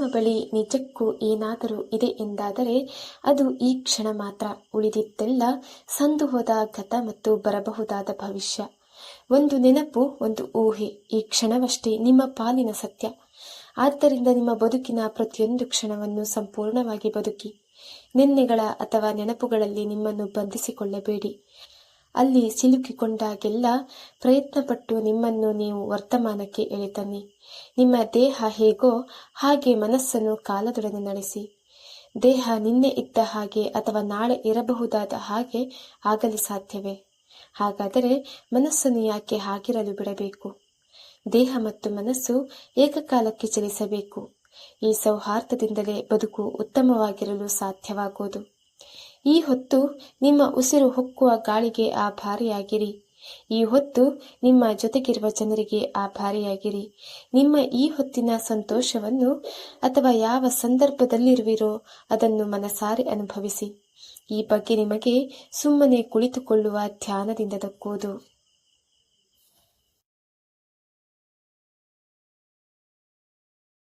ನಿಮ್ಮ ಬಳಿ ನಿಜಕ್ಕೂ ಏನಾದರೂ ಇದೆ ಎಂದಾದರೆ ಅದು ಈ ಕ್ಷಣ ಮಾತ್ರ ಉಳಿದಿದ್ದೆಲ್ಲ ಸಂದು ಹೋದ ಗತ ಮತ್ತು ಬರಬಹುದಾದ ಭವಿಷ್ಯ. ಒಂದು ನೆನಪು, ಒಂದು ಊಹೆ, ಈ ಕ್ಷಣವಷ್ಟೇ ನಿಮ್ಮ ಪಾಲಿನ ಸತ್ಯ. ಆದ್ದರಿಂದ ನಿಮ್ಮ ಬದುಕಿನ ಪ್ರತಿಯೊಂದು ಕ್ಷಣವನ್ನು ಸಂಪೂರ್ಣವಾಗಿ ಬದುಕಿ. ನಿನ್ನೆಗಳ ಅಥವಾ ನೆನಪುಗಳಲ್ಲಿ ನಿಮ್ಮನ್ನು ಬಂಧಿಸಿಕೊಳ್ಳಬೇಡಿ. ಅಲ್ಲಿ ಸಿಲುಕಿಕೊಂಡಾಗೆಲ್ಲ ಪ್ರಯತ್ನಪಟ್ಟು ನಿಮ್ಮನ್ನು ನೀವು ವರ್ತಮಾನಕ್ಕೆ ಎಳೆತನ್ನಿ. ನಿಮ್ಮ ದೇಹ ಹೇಗೋ ಹಾಗೆ ಮನಸ್ಸನ್ನು ಕಾಲದೊಡನೆ ನಡೆಸಿ. ದೇಹ ನಿನ್ನೆ ಇದ್ದ ಹಾಗೆ ಅಥವಾ ನಾಳೆ ಇರಬಹುದಾದ ಹಾಗೆ ಆಗಲಿ ಸಾಧ್ಯವೇ? ಹಾಗಾದರೆ ಮನಸ್ಸನ್ನು ಯಾಕೆ ಹಾಗಿರಲು ಬಿಡಬೇಕು? ದೇಹ ಮತ್ತು ಮನಸ್ಸು ಏಕಕಾಲಕ್ಕೆ ಚಲಿಸಬೇಕು. ಈ ಸೌಹಾರ್ದದಿಂದಲೇ ಬದುಕು ಉತ್ತಮವಾಗಿರಲು ಸಾಧ್ಯವಾಗುವುದು ಈ ಹೊತ್ತು ನಿಮ್ಮ ಉಸಿರು ಹೊಕ್ಕುವ ಗಾಳಿಗೆ ಆಭಾರಿಯಾಗಿರಿ ಈ ಹೊತ್ತು ನಿಮ್ಮ ಜೊತೆಗಿರುವ ಜನರಿಗೆ ಆಭಾರಿಯಾಗಿರಿ ನಿಮ್ಮ ಈ ಹೊತ್ತಿನ ಸಂತೋಷವನ್ನು ಅಥವಾ ಯಾವ ಸಂದರ್ಭದಲ್ಲಿರುವಿರೋ ಅದನ್ನು ಮನಸಾರಿ ಅನುಭವಿಸಿ. ಈ ಬಗ್ಗೆ ನಿಮಗೆ ಸುಮ್ಮನೆ ಕುಳಿತುಕೊಳ್ಳುವ ಧ್ಯಾನದಿಂದ ದಕ್ಕುವುದು